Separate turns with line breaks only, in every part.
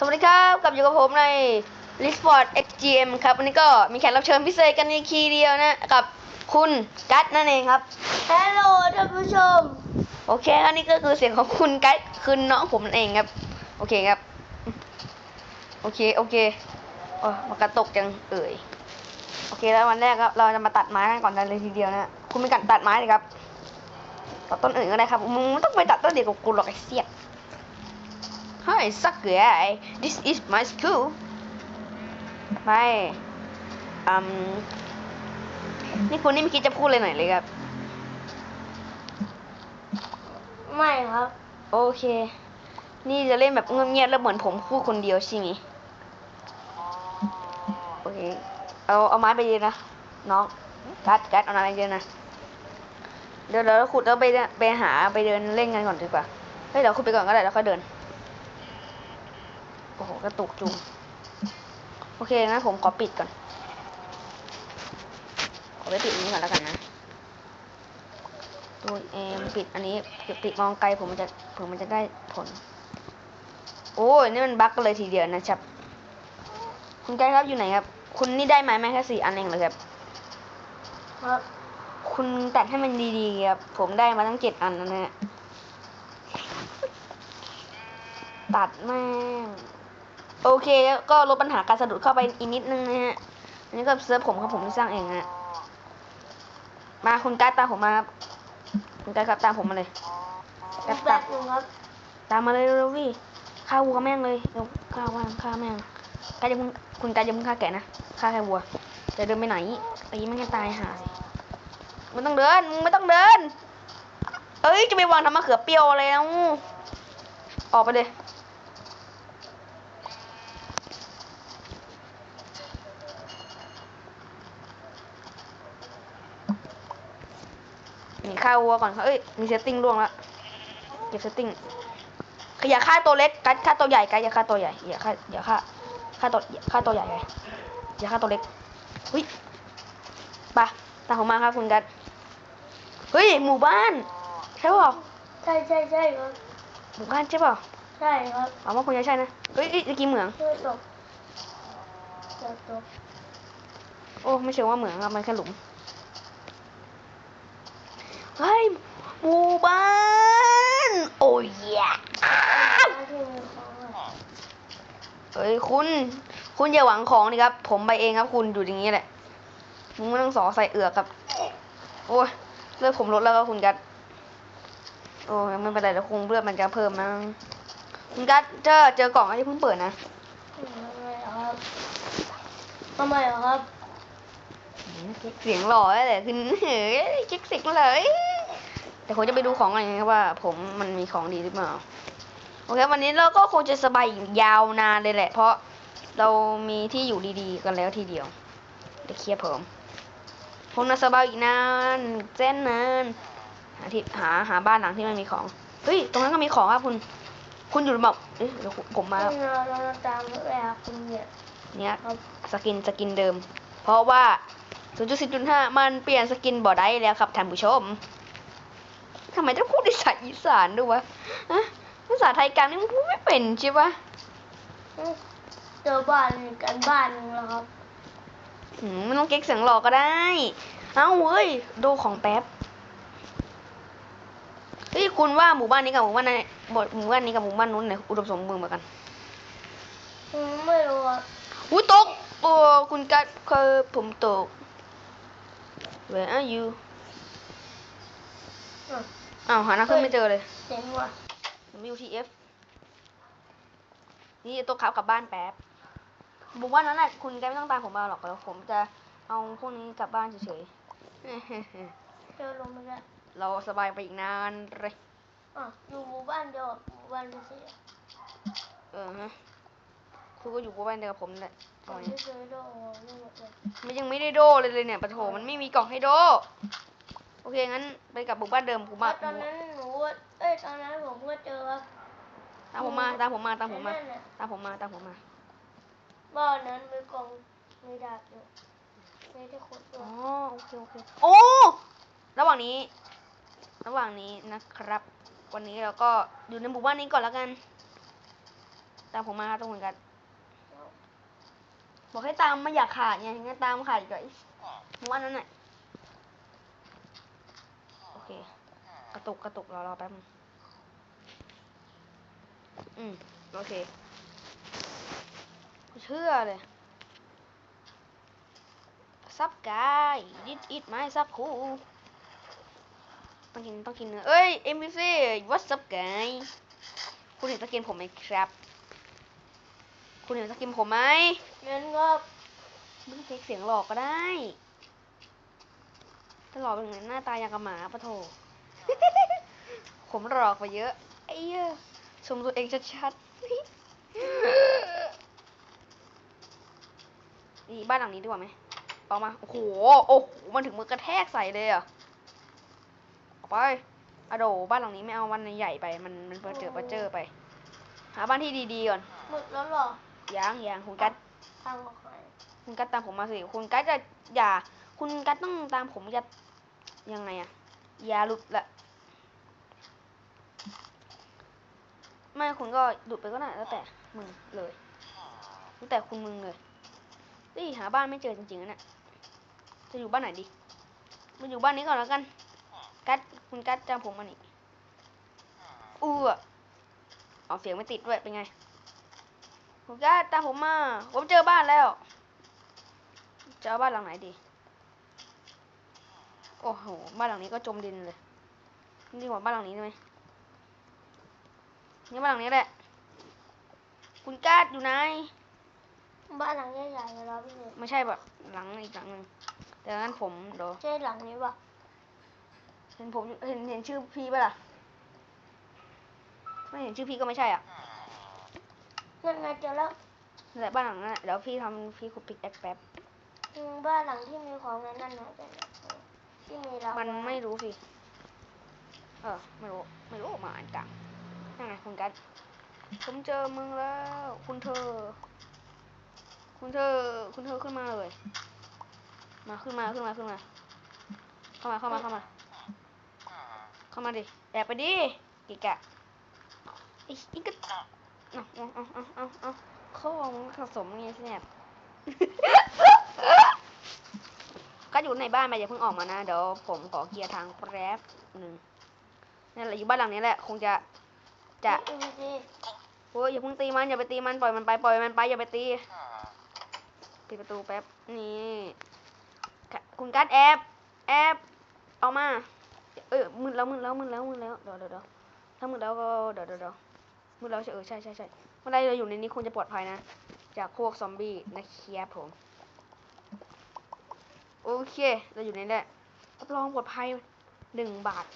สวัสดีครับกลับอยู่กับผมใน r e s p o r t XGM ครับวันนี้ก็มีแขกรับเชิญพิเศษกันอีกทีเดียวนะกับคุณกัตนั่นเองครับ
ฮัลโหลท่านผู้ชม
โอเคครับนี่ก็คือเสียงของคุณกัตคือน้องผมนั่นเองครับ โอเคครับ โอเคโอเคโอ้มากระตกจังเอ่ยโอเคแล้ววันแรกครับเราจะมาตัดไม้กันก่อนเลยทีเดียวนะคุณไม่กันตัดไม้เลยครับตัดต้นอื่นก็ได้ครับมึงไม่ต้องไปตัดต้นเดียวกับกูหรอกไอ้เสีย Hi suck guy this is my school ไม่อืมนี่คุณนี่ไม่คิดจะพูดเลยหน่อยเลยครับ
ไม่ครับ
โอเค นี่จะเล่นแบบเงียบๆแล้วเหมือนผมพูดคนเดียวใช่ไหมโอเค เอาเอาไม้ไปเยอะนะน้องกัดกัดเอาไม้ไปเยอะนะเดี๋ยวเราขุดแล้วไปเดินไปหาไปเดินเล่นกันก่อนดีกว่าเฮ้ยเดี๋ยวขุดไปก่อนก็ได้แล้วค่อยเดิน โอ้โห กระตุกจุงโอเคงั้นผมขอปิดก่อนขอไปปิดอันนี้ก่อนแล้วกันนะ ตัวเองปิดอันนี้ปิดปิดมองไกลผมมันจะผมมันจะได้ผล โอ้ยนี่มันบั๊กกันเลยทีเดียวนะครับ คุณไกด์ครับอยู่ไหนครับ คุณนี่ได้ไม้แม่แค่สี่อันเองเหรอครับ
ครับ
คุณตัดให้มันดีๆครับผมได้มาตั้งเจ็ดอันนะเนี่ยตัดแม่ง โอเคก็ลดปัญหาการสะดุดเข้าไปอีกนิดนึงนะฮะอันนี้ก็เซิร์ฟผมครับผมที่สร้างเองฮะมาคุณการ์ดตามผมมาครับคุณการ์ดครับตามผมมาเลย
แป๊บแป๊บนึงครับ
ตามมาเลยเร็วๆดิฆ่าวัวแม่งเลยเร็วฆ่าว่างฆ่าแม่งกายจะมึงคุณกายจะมึงฆ่าแกะนะฆ่าแค่วัวจะเดินไปไหนตีแม่งให้ตายหาสิไม่ต้องเดินมึงไม่ต้องเดิน เอ้ยจะไปวางทำมะเขือเปรี้ยวแล้วออกไปเลย ฆ่าวัวก่อนครับเอ้ยมีเซตติ้งล่วงแล้วเก็บเซตติ้งอย่าฆ่าตัวเล็กกัดฆ่าตัวใหญ่กัดอย่าฆ่าตัวใหญ่อย่าฆ่าอย่าฆ่าฆ่าตัวฆ่าตัวใหญ่เลยอย่าฆ่าตัวเล็กเฮ้ยไปตามผมมาครับคุณกัดเฮ้ยหมู่บ้านใช่เปล่า
ใช่ใช่ใช่ครับ
หมู่บ้านใช่เปล่า
ใช่ครับ
เอาว่าคุณจะใช่นะเฮ้ยเอ้ยเมื่อกี้เหมือง
เพื่อตกตกตก
โอ้ไม่ใช่ว่าเหมืองครับมันแค่หลุม เฮ้ยหมู่บ้าน โอ้ยยะ
ไม่ใช่มีของอะ
เฮ้ยคุณ คุณอย่าหวังของนี่ครับ ผมไปเองครับคุณอยู่อย่างนี้แหละมึงไม่ต้องสอใส่เอือกครับ โอ้ยเลือดผมลดแล้วครับคุณกัดโอ้ยไม่เป็นไรแล้วคงเลือดมันจะเพิ่มมั้งคุณกัดเจอเจอกล่องอะไรเพิ่งเปิดนะ
ทำไมเหรอครับทำไมเหรอครับ
เสียงหล่อเลยคุณเฮ้ยเช็คสิกเลย แต่ผมจะไปดูของอะไรนะครับว่า ผมมันมีของดีหรือเปล่าโอเควันนี้เราก็คงจะสบายยาวนานเลยแหละ เพราะเรามีที่อยู่ดีๆ กันแล้วทีเดียวเดี๋ยวเคลียร์ผมผมน่าสบายอีกนานเส้นนานหาที่หาหาบ้านหลังที่มันมีของเฮ้ยตรงนั้นก็มีของครับคุณ คุณอยู่หรือเปล่าเอ๊ะเดี๋ยวผมมาแล้ว
เราเราตามเวลาคุณเนี่ย
เนี่ย
ครับ
สกินสกินเดิม เพราะว่า 0.10.5 มันเปลี่ยนสกินบ่ได้แล้วครับท่านผู้ชม ทำไมต้องพูดภาษาอีสานด้วยวะฮะภาษาไทยกลางนี่มันพูดไม่เป็นใช่ปะ
เจอบ้านกันบ้านหนึงแล้วครับ
อืมไม่ต้องเก๊กเสียงหลอกก็ได้ เอ้าเว้ย ดูของแป๊บ เฮ้ยคุณว่าหมู่บ้านนี้กับหมู่บ้านนั้นหมู่บ้านนี้กับหมู่บ้านนู้นไหนอุดมสมบูรณ์เหมือนกัน
อืมไม่รู้ครับ
อุ้ยตกโอ้คุณกัดเคยผมตก Where are you
อะ
อ้าวหาหน้าขึ้นไม่เจอเลย
เจ๋งว่ะ
ผมอยู่ที่ F นี่ตัวขับกลับบ้านแป๊บบอกว่านั้นแหละคุณแกไม่ต้องตามผมมาหรอกแล้วผมจะเอาพวกนี้กลับบ้านเฉยๆ
เจอลงมาแล้ว
เราสบายไปอีกนานเลย
อะอยู่หมู่บ้านเดียวกับหมู่บ้านที่สี่อะ
เออฮะคุณก็อยู่กับบ้านเดียวกับผมนั่นแหละ
ก่อนที่เคยโดนนี่หมดเลย
มันยังไม่ได้โดเลยเลยเนี่ยปะโถมันไม่มีกล่องให้โดโอ เคงั้นไปกับหมู่บ้านเดิมผมมา
ตอนนั้นหนูว่าเอ้ยตอนนั้นผมก็เจอครับ
ตามผมมาตามผมมาตามผมมา
ไอ้นั่นน่ะ
ตามผมมาตามผมมา
บ้านนั้นมีกล่องมีดาบอยู่ไม่ได้ขุดด้ว
อ๋
ย
อโอเคโอเคโอ้ระหว่างนี้ ระหว่างนี้นะครับ วันนี้เราก็อยู่ในหมู่บ้านนี้ก่อนแล้วกัน ตามผมมาครับทุกคนกันบอกให้ตามไม่อยากขาดไงงั้นตามขาดอีกเลยวันนั้นน่ะโอเค ก ระตุกกระตุกรอรอแป๊บนึงอืม โอเคกูเชื่อเลย ซับกายดิดอิดไม้ซับคูต้องกินต้องกินเนื้อเอ้ยเอ็มบีซีวัดซับกายคุณเห็นสกินผมไหมครับ คุณเห็นสกินผมไหม
งั้นก็
มึงเทคเสียงหลอกก็ได้ถ้าหลอกเป็นไงหน้าตาอย่างกับหมาปะโถ ผมหลอกไปเยอะไอ้เหี้ยชมตัวเองชัดๆนี่บ้านหลังนี้ดีกว่าไหมเอามา โอ้โห โอ้โห มันถึงมือกระแทกใส่เลยอะเอาไปอะโดบ้านหลังนี้ไม่เอาวันใหญ่ไป มันมันเปิดเจอเปิดเจอไป หาบ้านที่ดีๆก่อน
หมดแล้วเหรอ
ยังยังคุณกัด
ทางออกไหน
คุณกัดตามผมมาสิ คุณกัดจะอย่า คุณกัดต้องตามผมอย่ายังไงอะอย่าหลุดละ ไม่คุณก็หลุดไปก็ได้แล้วแต่มึงเลยแล้วแต่คุณมึงเลยนี่หาบ้านไม่เจอจริงๆนะเนี่ยจะอยู่บ้านไหนดีมาอยู่บ้านนี้ก่อนแล้วกัน กัดคุณกัดจำผมมานี่อู้อะเอาเสียงไม่ติดด้วยเป็นไงคุณกัดตามผมมา ผมเจอบ้านแล้วจะเอาบ้านหลังไหนดี โอ้โห บ้านหลังนี้ก็จมดินเลยนี่ดีกว่าบ้านหลังนี้ได้ไหม นี่บ้านหลังนี้แหละ คุณกาดอยู่ไหน
บ้านหลังใหญ่ๆแล้วพี่เนย
ไม่ใช่แบบหลังอีกหลังหนึ่งแต่งั้นผมเดี๋ยว
ใช่หลังนี้ปะ
เห็นผมเห็นเห็นชื่อพี่ปะล่ะไม่เห็นชื่อพี่ก็ไม่ใช่อะ
นั่นไงเจอแล้ว
นั่นแหละบ้านหลังนั้นแหละเดี๋ยวพี่ทำพี่ขุดปิกแอคแป๊บ
อืมบ้านหลังที่มีของในนั่นหายไปไหนที่มีเรา
มัน
มั
ไม่รู้สิ เออ ไม่รู้ ไม่รู้มาอ่านกลาง ยังไงคุณกัดผมเจอมึงแล้ว คุณเธอ คุณเธอ คุณเธอขึ้นมาเลย มาขึ้นมาขึ้นมาขึ้นมา เข้ามาเข้ามาเข้ามา เข้ามาดิ แอบไปดิกิกะไอ้อีกก็เอาเอาเอาเอาเอาเอาเขาเอามึงผสมไงสิเนี่ยก็อยู่ในบ้านไปอย่าเพิ่งออกมานะ เดี๋ยวผมขอเคลียร์ทางแป๊บหนึ่งนั่นแหละอยู่บ้านหลังนี้แหละ คงจะ จะ
เอ็มซี
โอ้ยอย่าเพิ่งตีมันอย่าไปตีมันปล่อยมันไปปล่อยมันไปอย่าไปตีปิดประตูแป๊บนี่ค่ะคุณการดแอบ แอบออกมา เออมืดแล้วมืดแล้วมืดแล้วมืดแล้วเดี๋ยวเดี๋ยวเดี๋ยวถ้ามืดแล้วก็เดี๋ยวเดี๋ยวเดี๋ยวมืดแล้วใช่เออใช่ใช่ใช่เมื่อไรเราอยู่ในนี้คุณจะปลอดภัยนะ จากพวกซอมบี้นะครับผมโอเค เราอยู่ในนี้แหละรับรองปลอดภัยหนึ่งบาท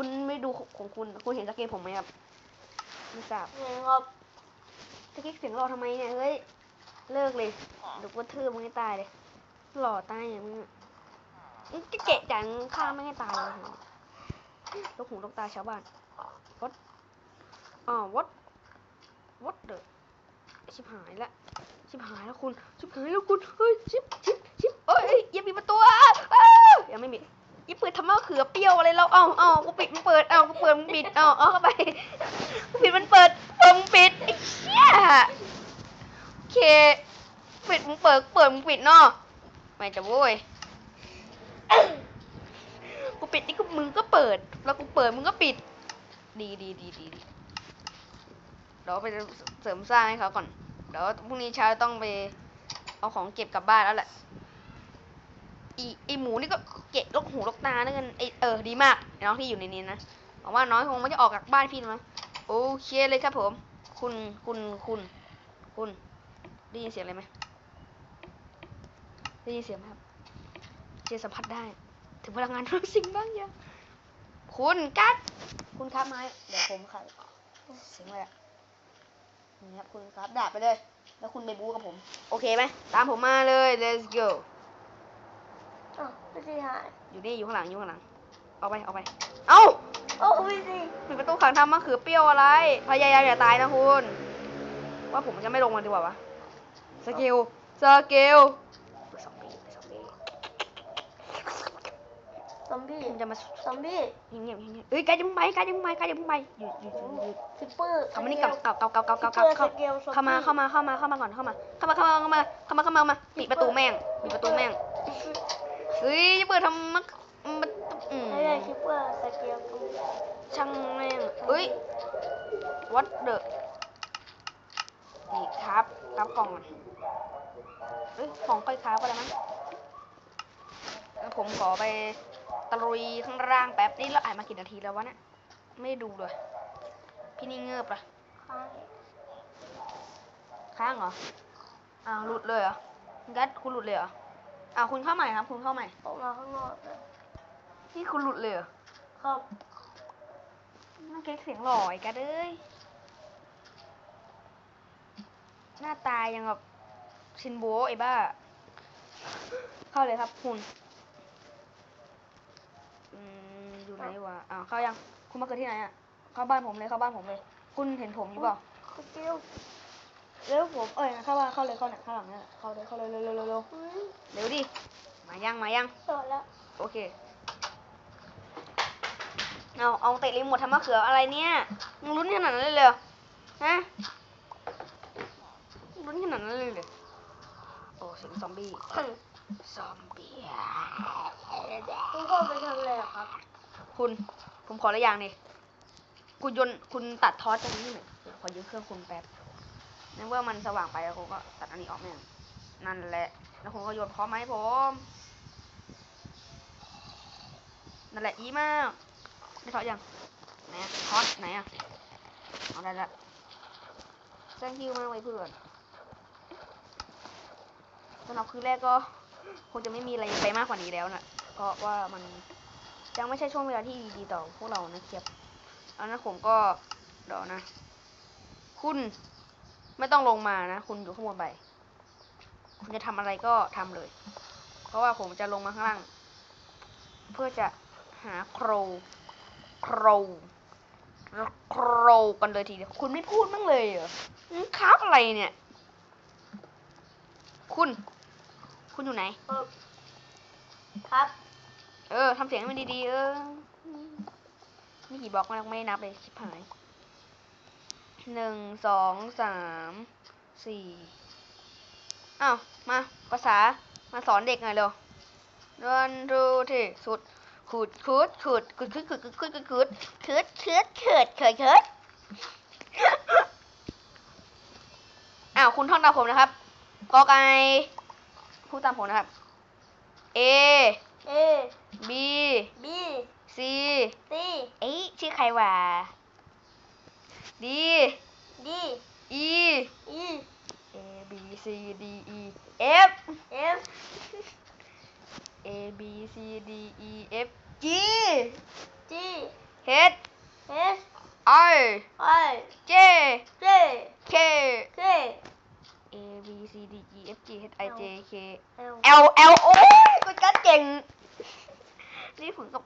คุณไม่ดูของคุณ คุณเห็นสเกตผมไหมครับไม่ทราบ
เห็นครับ
ตะกี้เสียงรอทำไมเนี่ย เฮ้ย เลิกเลยเดี๋ยวกูทืบมึงให้ตายเลย หล่อตายอย่างมึงอะมึงจะเกะจังฆ่าไม่ให้ตายเลยลูกหูลูกตาชาวบ้าน what อ๋อ what what the ชิบหายละชิบหายแล้วคุณ ชิบหายแล้วคุณ เฮ้ย ชิบชิบชิบเอ้ยเอ้ยอย่าปิดประตูอะอ้าวยังไม่ปิ ยี่เปิดทำมเขือเปรี้ยวอะไรเราเอ้าเอ้ากูปิดมึงเปิดเอ้ากูเปิดมึงปิดเอ้าเอาเข้าไปกูปิดมันเปิดเปิดมึงปิดไอ้เหี้ยโอเคปิดมึงเปิดเปิดมึงปิดเนาะไม่จะโว้ยกูปิดนี่ก็มึงก็เปิด แล้วกูเปิดมึงก็ปิด ดีดีดีดีดีเดี๋ยวไปเสริมสร้างให้เขาก่อนเดี๋ยวพรุ่งนี้เช้าต้องไปเอาของเก็บกลับบ้านแล้วแหละ อีไอหมูนี่ก็เกะลกหูลกตาด้วยกันไอเออดีมากน้องที่อยู่ในนี้นะหวังว่าน้อยคงไม่จะออกจากบ้านพี่นะโอเคเลยครับผม คุณคุณคุณคุณได้ยินเสียงอะไรไหมได้ยินเสียงไหมครับเจสัมผัสได้ ถึงพลังงานทุกสิ่งบ้างอย่างคุณกัดคุณครับไม้เดี๋ยวผมครับเสียงอะไรนี่ครับคุณครับดาบไปเลย แล้วคุณไปบู๊กับผม โอเคไหมตามผมมาเลย let's go
อ๋อพี่ซีหาย
อยู่นี่อยู่ข้างหลังอยู่ข้างหลัง เอาไปเอาไป เอ้า
โอ้พี่ซี
ปิดประตูขังทำมะเขือเปรี้ยวอะไร พยายามอย่าตายนะคุณ ว่าผมจะไม่ลงมาดีกว่าวะสกิลสกิลสองปีสองปี
ซอมบี้
คุณจะมา
ซอมบี้
เงียบๆเงียบๆเอ้ยไกด์ยังไปไกด์ยังไปไกด์ยังไปหยุดหยุดหยุดหยุด
คิปเปอร์
เข้ามานี่กลับกลับกลับกลับกลับกลับ
คิ
ก
ป
ลับ
เปอร์ส
เข้า
เกลซอมบี้
เข้ามาเข้ามาเข้ามาเข้ามาก่อนเข้ามาเข้ามาเข้ามาเข้ามาเข้ามาเข้ามาเข้ามาปิดประตูแม่งปิดประตูแม่ง เฮ้ยจะเปิดทำมักมันอืม
ไม่ใช่คิปเปอร์สเกลซอมบี้
ช่างแม่งเฮ้ย what the นี่ครับครับกล่องก่อนเอ้ยของค่อยค้าก็ได้มั้งแล้วผมขอไปตะลุยข้างล่างแป๊บนี่เราอ่านมากี่นาทีแล้ววะเนี่ยไม่ได้ดูเลย พี่นี่เงือบปะ
ค้าง
ค้างเหรอ อ้าวหลุดเลยเหรอกัดคุณหลุดเลยเหรอ อ้าวคุณเข้าใหม่ครับ คุณเข้าใหม่
ออกมาข้างนอกเลย
นี่คุณหลุดเลยเหรอ
ครับ
นั่งเก๊กเสียงหล่อไอ้กัดเอ้ย หน้าตายังแบบชินโบะไอ้บ้า เข้าเลยครับคุณ อืมอยู่ไหนวะอ้าวเข้ายัง คุณมาเกิดที่ไหนอะ เข้าบ้านผมเลยเข้าบ้านผมเลย คุณเห็นผมอยู่เปล่า
สเกล
เร็วผมเอ้ยเข้าบ้านเข้าเลยเข้าเนี่ยข้างหลังเนี่ยเข้าเลยเข้าเลยเร็วเร็วเร็วเร็ว
อืม
เร็วดิมายังมายัง
ต่อแล้ว
โอเคเอาเอาเตะรีโมททำมะเขืออะไรเนี่ยมึงลุ้นขนาดนั้นเลยเหรอฮะลุ้นขนาดนั้นเลยเหรอโอ้เสียงซอมบี้ซอมบี้
คุณพ่อไปทำอะไรเหรอครับ
คุณผมขอละอย่างนี่คุณยนต์คุณตัดทอสตรงนี้หน่อยเดี๋ยวขอยืมเครื่องคุณแป๊บ นั่นเมื่อมันสว่างไปแล้วคุณก็ตัดอันนี้ออกแม่งนั่นแหละ แล้วคุณก็โยนพร้อมมาให้ผม นั่นแหละอีมากได้ทอดยัง ไหนอะทอดไหนอะเอาได้ละแซงคิวมากเลยเพื่อนสำหรับคืนแรกก็คงจะไม่มีอะไรไปมากกว่านี้แล้วนะเพราะว่ามันยังไม่ใช่ช่วงเวลาที่ดีต่อพวกเรานะครับอันนั้นผมก็เดี๋ยวนะ คุณ ไม่ต้องลงมานะ คุณอยู่ข้างบนไป คุณจะทำอะไรก็ทำเลย เพราะว่าผมจะลงมาข้างล่าง เพื่อจะหาโครวโครวโครวกันเลยทีเดียว คุณไม่พูดบ้างเลยเหรออืมครับอะไรเนี่ย คุณ คุณอยู่ไหน
ครับครับ
เออทำเสียงให้มันดีๆ เออ นี่กี่บล็อกมันไม่นับเลยชิบหาย หนึ่งสองสามสี่อ้าว มาภาษามาสอนเด็กหน่อยเร็วเดินดูที่สุดขุดขุดขุดขุดขุดขุดขุดขุดขุดขุดขุดขุดขุดขุดขุดอ้าวคุณท่องตามผมนะครับกอไก่พูดตามผมนะครับ A
เอ
B
บี
C
ซี
เอ้ยชื่อใครวะ D
ดี
E
อี
A B C D E F
เอฟ
A B C D E F G
จี
H
เอส
I
ไอ
J
เจ
K
เค
A B C D E F G H I J K
เอล
L L โอ้ยกูจัดเก่ง นี่ผมกับ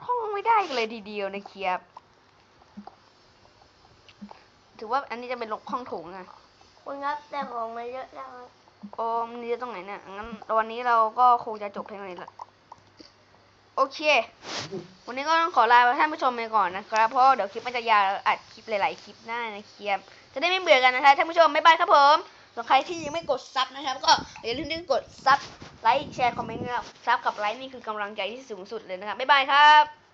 ท่องไม่ได้กันเลยทีเดียวนะเคียบ ถือว่าอันนี้จะเป็นลกข้องถุงไง
คุณครับแต่ของมาเยอะแล้วครับ
โอ้มันจะตรงไหนเนี่ยงั้นวันนี้เราก็คงจะจบเพียงเท่านี้แหละโอเค วันนี้ก็ต้องขอลาท่านผู้ชมไปก่อนนะครับเพราะเดี๋ยวคลิปมันจะยาวอัดคลิปหลาย ๆ คลิปหน้านะครับจะได้ไม่เบื่อกันนะคะท่านผู้ชมบ๊ายบายครับผมส่วนใครที่ยังไม่กดซับนะครับ ก็อย่าลืมกดซับไลค์แชร์คอมเมนต์นะครับซับกับไลค์นี่คือกำลังใจที่สูงสุดเลยนะครับบ๊ายบายครับ